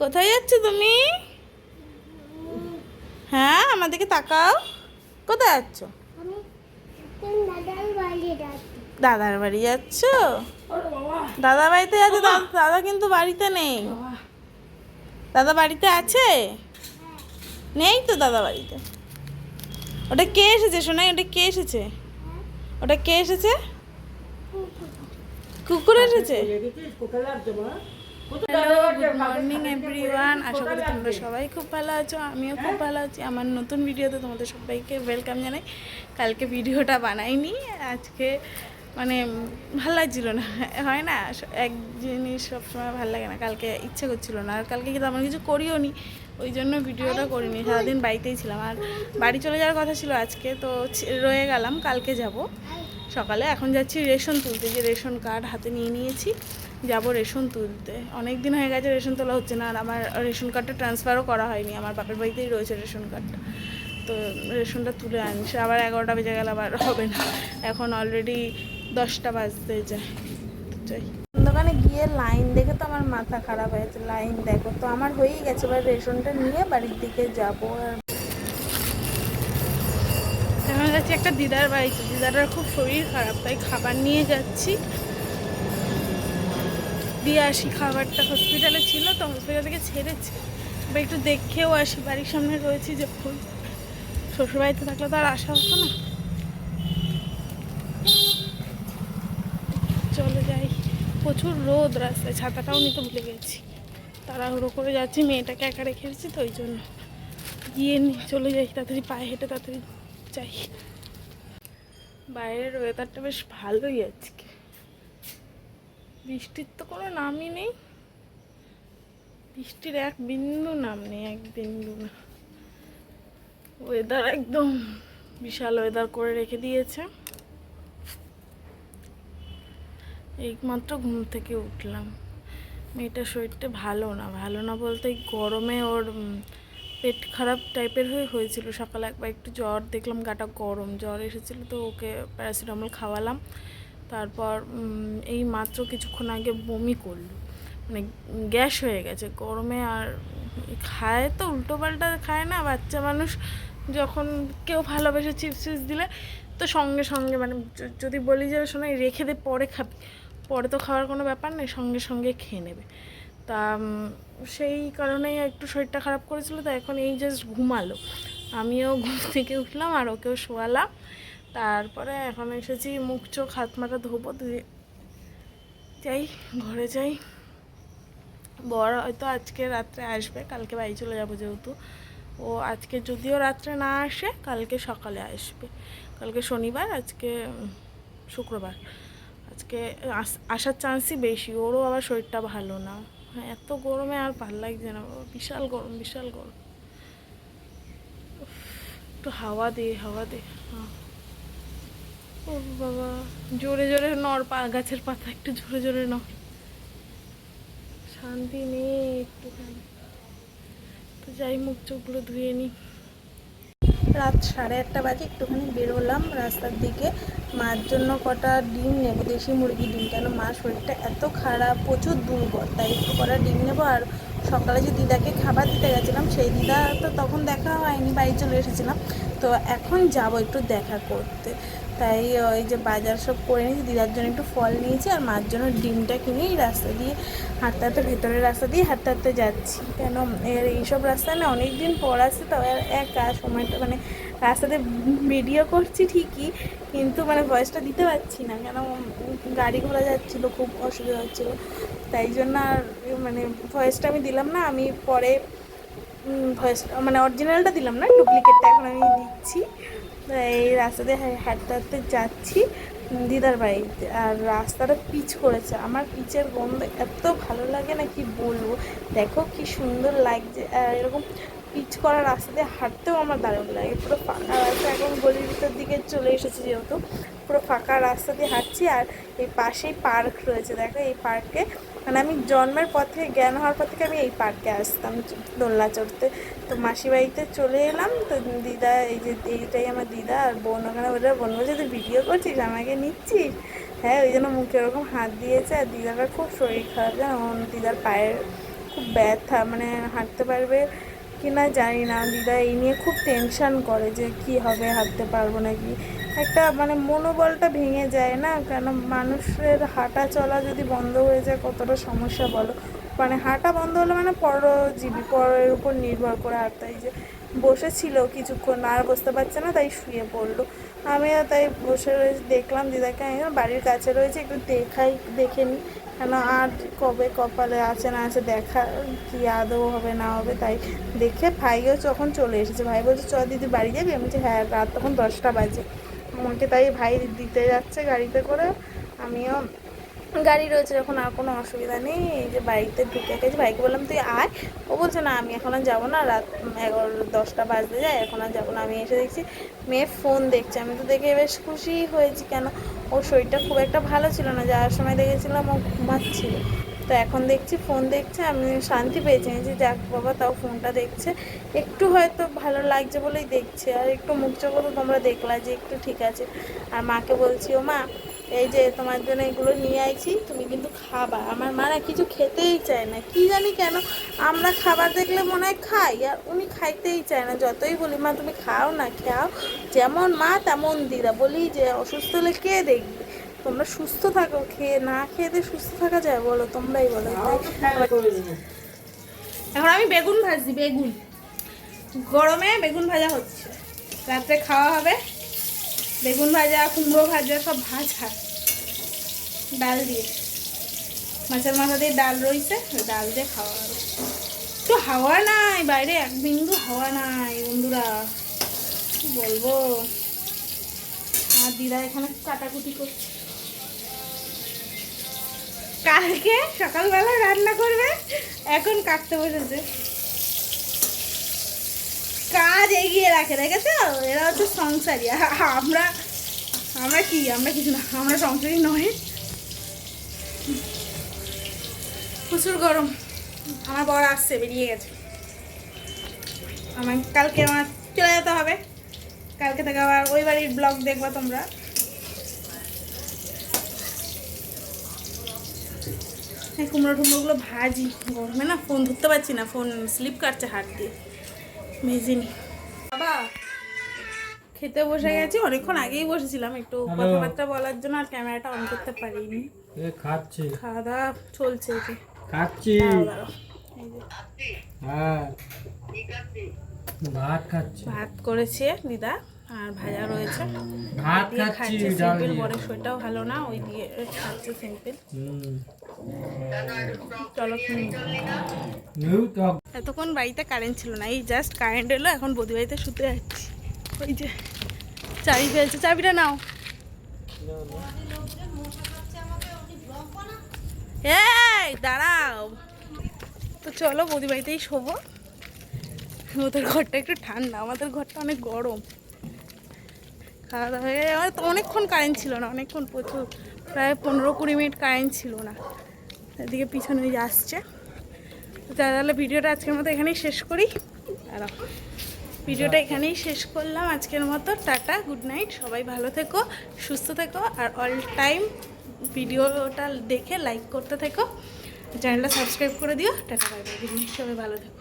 কোথায় যাচ্ছ তুমি? হ্যাঁ আমাদেরকে তাকাও। কোথায় যাচ্ছ? দাদার বাড়ি যাচ্ছি। দাদা বাড়িতে আছে? দাদা দাদা কিন্তু বাড়িতে নেই। দাদা বাড়িতে আছে? নেই তো দাদা বাড়িতে। ওটা কে এসেছে শোনাই ওটা কে এসেছে? ওটা কে এসেছে? কুকুর। এসেছে? হ্যালো গুড মর্নিং এভরিওয়ান আশা করি তোমরা সবাই খুব ভালো আছো আমিও খুব ভালো আছি। আমার নতুন ভিডিওতে তোমাদের সবাইকে ওয়েলকাম জানাই। কালকে ভিডিওটা বানাইনি আজকে মানে ভালো লাগছিল না। হয় না এক জিনিস সবসময় ভালো লাগে না কালকে ইচ্ছে করছিল না। আর কালকে কিন্তু আমার কিছু করিও নি ওই জন্য ভিডিওটা করিনি সারাদিন বাড়িতেই ছিলাম। আর বাড়ি চলে যাওয়ার কথা ছিল আজকে তো রয়ে গেলাম কালকে যাব। সকালে এখন যাচ্ছি রেশন তুলতে, যে রেশন কার্ড হাতে নিয়ে নিয়েছি, যাব রেশন তুলতে। অনেক দিন হয়ে গেছে রেশন তোলা হচ্ছে না, আর আমার রেশন কার্ডটা ট্রান্সফারও করা হয়নি, আমার বাপের বাড়িতেই রয়েছে রেশন কার্ডটা। তো রেশনটা তুলে আনছে, আবার এগারোটা বেজে গেলে, আবার হবে না। এখন অলরেডি দশটা বাজতে যায় যাই। দোকানে গিয়ে লাইন দেখে তো আমার মাথা খারাপ হয়েছে লাইন দেখো, তো আমার হয়েই গেছে, এবার রেশনটা নিয়ে বাড়ির দিকে যাব আর এখন যাচ্ছি একটা দিদার বাড়িতে। দিদাটার খুব শরীর খারাপ, তাই খাবার নিয়ে যাচ্ছি। দিয়ে আসি, খাবারটা হসপিটালে ছিল, তো হসপিটাল থেকে ছেড়েছি। এবার একটু দেখেও আসি, বাড়ির সামনে রয়েছি যখন শ্বশুরবাড়িতে থাকলে তো আর আসা হতো না। চলে যাই। প্রচুর রোদ রাস্তায়, ছাতাটাও নিতে ভুলে গেছি। তাড়াহুড়ো করে যাচ্ছি, মেয়েটাকে একা রেখে এসেছি, তো ওই জন্য। গিয়ে চলে যাই, তাড়াতাড়ি পায়ে হেঁটে, তাড়াতাড়ি যাই বাইরের ওয়েদারটা বেশ ভালোই আজকে। বৃষ্টির তো কোনো নামই নেই। বৃষ্টির এক বিন্দু নাম নেই, এক বিন্দু না। ওয়েদার একদম বিশাল ওয়েদার করে রেখে দিয়েছে। এইমাত্র ঘুম থেকে উঠলাম। মেয়েটার শরীরটা ভালো না ভালো না বলতে গরমে ওর পেট খারাপ টাইপের হয়ে হয়েছিল। সকালে একবার একটু জ্বর, দেখলাম গাটা গরম, জ্বর এসেছিল তো ওকে প্যারাসিটামল খাওয়ালাম। তারপর এই মাত্র কিছুক্ষণ আগে বমি করল। মানে গ্যাস হয়ে গেছে। গরমে আর খায় তো উল্টো পাল্টা খায় না। বাচ্চা মানুষ যখন কেউ ভালোবেসে চিপস চিপস দিলে তো সঙ্গে সঙ্গে মানে যদি বলি যে শোনাই রেখে দে, পরে খাবি। পরে তো খাওয়ার কোনো ব্যাপার নেই, সঙ্গে সঙ্গে খেয়ে নেবে। তা সেই কারণেই একটু শরীরটা খারাপ করেছিল, তো এখন এই জাস্ট ঘুমালো। আমিও ঘুম থেকে উঠলাম আর ওকেও শোয়ালাম। তারপরে এখন এসেছি মুখ, চোখ, হাত, মাথা ধোবো দিয়ে যাই, ঘরে যাই। বর হয়তো আজকে রাত্রে আসবে, কালকে বাড়ি চলে যাব যেহেতু। ও আজকে যদিও রাত্রে না আসে, কালকে সকালে আসবে। কালকে শনিবার, আজকে শুক্রবার। আজকে আস- আসার চান্সই বেশি, ওরও আবার শরীরটা ভালো না। এত গরমে আর ভালো লাগছে না। বিশাল গরম বিশাল গরম। একটু হাওয়া দে হাওয়া দে। হ্যাঁ। ও বাবা, জোরে জোরে নড়, পা, গাছের পাতা একটু জোরে জোরে নড়। শান্তি নেই একটুখানি। তো যাই মুখ চোখগুলো ধুয়ে নিই রাত সাড়ে আটটা বাজে, একটুখানি বেরোলাম রাস্তার দিকে। মার জন্য কটা ডিম নেব, দেশি মুরগি ডিম, কেন মার শরীরটা এত খারাপ, প্রচুর দুর্বল, তাই একটু কটা ডিম নেব। আর সকালে যে দিদাকে খাবার দিতে গেছিলাম, সেই দিদা তো তখন দেখা হয়নি বাড়ি চলে এসেছিলাম। তো এখন যাব একটু দেখা করতে। তাই ওই যে বাজার সব করে নিয়েছি। দিদার জন্য একটু ফল নিয়েছি আর মার জন্য ডিমটা কিনে এই রাস্তা দিয়ে, হাঁটতে হাঁটতে ভেতরের রাস্তা দিয়ে হাঁটতে হাঁটতে যাচ্ছি। কেন? এর এইসব রাস্তা না অনেক দিন পর আসছে তো আর একা সময়টা মানে রাস্তাতে ভিডিও করছি ঠিকই, কিন্তু মানে ভয়েসটা দিতে পারছি না। কেন? গাড়ি ঘোড়া যাচ্ছিল, খুব অসুবিধা হচ্ছিল। তাই জন্য আর মানে ভয়েসটা আমি দিলাম না, আমি পরে ভয়েস মানে অরিজিনালটা দিলাম না ডুপ্লিকেটটা এখন আমি দিচ্ছি। এই রাস্তা দিয়ে হাঁটতে হাঁটতে যাচ্ছি দিদার বাড়িতে আর রাস্তাটা পিচ করেছে। আমার পিচের গন্ধ এত ভালো লাগে না, কি বলব? দেখো কি সুন্দর লাগছে। আর এরকম পিচ করা রাস্তা দিয়ে হাঁটতেও আমার দারুণ লাগে। পুরো ফাঁকা রাস্তা এখন গলির ভিতর দিকে চলে এসেছে যেহেতু। পুরো ফাঁকা রাস্তা দিয়ে হাঁটছি আর এই পাশেই পার্ক রয়েছে। দেখো এই পার্কে। মানে আমি জন্মের পর থেকে, জ্ঞান হওয়ার পর থেকে আমি এই পার্কে আসতাম দোলনা চড়তে। তো মাসি বাড়িতে চলে এলাম। তো দিদা, এই যে এইটাই আমার দিদা আর বোন, ওখানে ওটা বোন বলছে, তুই ভিডিও করছিস? আমাকে নিচ্ছিস? হ্যাঁ ওই জন্য মুখে ওরকম হাত দিয়েছে আর দিদাটার খুব শরীর খারাপ, জানো? দিদার পায়ের খুব ব্যথা মানে হাঁটতে পারবে কি না জানি না। দিদা এই নিয়ে খুব টেনশন করে যে কি হবে, হাঁটতে পারব নাকি? একটা মানে মনোবলটা ভেঙে যায় না? কেন মানুষের হাঁটা চলা যদি বন্ধ হয়ে যায়, কতটা সমস্যা বলো? মানে হাঁটা বন্ধ হলে মানে পরজীবী, পরের উপর নির্ভর করে। হাঁটতে হয় যে বসেছিল কিছুক্ষণ, আর বসতে পারছে না, তাই শুয়ে পড়ল। আমিও তাই বসে রয়েছে দেখলাম, দিদাকে আমি বাড়ির কাছে রয়েছে, একটু দেখাই, দেখে নিই কেন আর কবে কপালে আছে না আছে দেখা, কি আদৌ হবে না হবে তাই দেখে ভাইও যখন চলে এসেছে, ভাই বলছে, চ দিদি বাড়ি যাবি? আমি বলছি হ্যাঁ রাত তখন দশটা বাজে। আমাকে তাই ভাই দিতে যাচ্ছে গাড়িতে করে। আমিও গাড়ি রয়েছে যখন আর কোনো অসুবিধা নেই। এই যে বাড়িতে ঢুকে গেছি, ভাইকে বললাম, তুই আয়। ও বলছে, না, আমি এখন আর যাব না। রাত এগারো, দশটা বাজতে যায়, এখন আর যাব না। আমি এসে দেখছি মেয়ে ফোন দেখছে। আমি তো দেখে বেশ খুশি হয়েছি। কেন? ওর শরীরটা খুব একটা ভালো ছিল না। যাওয়ার সময় দেখেছিলাম ও ঘুমাচ্ছিল। তো এখন দেখছি ফোন দেখছে, আমি শান্তি পেয়েছি। যে যাক বাবা, তাও ফোনটা দেখছে। একটু হয়তো ভালো লাগছে বলেই দেখছে, আর একটু মুখ চোখ তো তোমরা দেখলা যে একটু ঠিক আছে। আর মাকে বলছি, ও মা, এই যে তোমার জন্য এগুলো নিয়ে আইছি, তুমি কিন্তু খাবা। আমার মা না কিছু খেতেই চায় না, কি জানি কেন, আমরা খাবার দেখলে মনে হয় খাই, আর উনি খাইতেই চায় না। যতই বলি, মা, তুমি খাও না খাও যেমন মা, তেমন দিদা। বলি যে, অসুস্থ হলে কে দেখবে? তোমরা সুস্থ থাকো, খেয়ে না খেয়ে দিয়ে সুস্থ থাকা যায়, বলো তোমরাই বলো এখন আমি বেগুন ভাজছি, বেগুন। গরমে বেগুন ভাজা হচ্ছে। রাত্রে খাওয়া হবে। বেগুন ভাজা, কুমড়ো ভাজা, সব ভাজা। ডাল দিয়ে। মাছের মাথা দিয়ে ডাল রয়েছে, ডাল দিয়ে খাওয়া হবে। তো হাওয়া নাই, বাইরে এক বিন্দু হাওয়া নাই, বন্ধুরা। কি বলব? আর দিদা এখানে কাটাকুটি করছে। কালকে সকালবেলা রান্না করবে, এখন কাটতে বসেছে। কাজ এগিয়ে রাখে, দেখেছ? এরা হচ্ছে সংসারী। আমরা আমরা কি? আমরা কিছু না, আমরা সংসারী নয় প্রচুর গরম। আমার বর আসছে, বেরিয়ে গেছে। আমার, কালকে আমার চলে যেতে হবে। কালকে থেকে আবার ওই বাড়ির ব্লগ দেখবা তোমরা। হ্যাঁ কুমড়ো টুমড়োগুলো ভাজি। গরমে না ফোন ধরতে পারছি না ফোন স্লিপ কাটছে হাত দিয়ে। মেজিনি বাবা খেতে বসে গেছি অনেকক্ষণ আগেই বসেছিলাম একটু কথাবার্তা বলার জন্য আর ক্যামেরাটা অন করতে পারিনি। খাচ্ছি। খাওয়া দাওয়া চলছে যে খাচ্ছি। এই হ্যাঁ। ভাত খাচ্ছি। ভাত করেছে দিদা। আর ভাজা রয়েছে। ভাত খাচ্ছি সিম্পল দিয়ে শরীরটাও ভালো না ওই দিয়ে খাচ্ছে সিম্পল। চলো এতক্ষণ বাড়িতে কারেন্ট ছিল না এই জাস্ট কারেন্ট এলো এখন বৌদি বাড়িতে শুতে যাচ্ছি। ওই যে চাবি ফেলছে চাবিটা নাও। এই দাঁড়াও। তো চলো বৌদি বাড়িতেই শোবো। ওদের ঘরটা একটু ঠান্ডা আমাদের ঘরটা অনেক গরম। খাওয়া দাওয়া হয়ে তো অনেকক্ষণ কারেন্ট ছিল না, অনেকক্ষণ প্রচুর, প্রায় পনেরো কুড়ি মিনিট কারেন্ট ছিল না। এদিকে পিছনে আসছে। তাহলে ভিডিওটা আজকের মতো এখানেই শেষ করি। আর ভিডিওটা এখানেই শেষ করলাম আজকের মতো। টাটা, গুড নাইট, সবাই ভালো থেকো, সুস্থ থেকো, আর অল টাইম ভিডিওটা দেখে, লাইক করতে থেকো। চ্যানেলটা সাবস্ক্রাইব করে দিও। টাটা, বাই বাই। সবাই ভালো থেকো।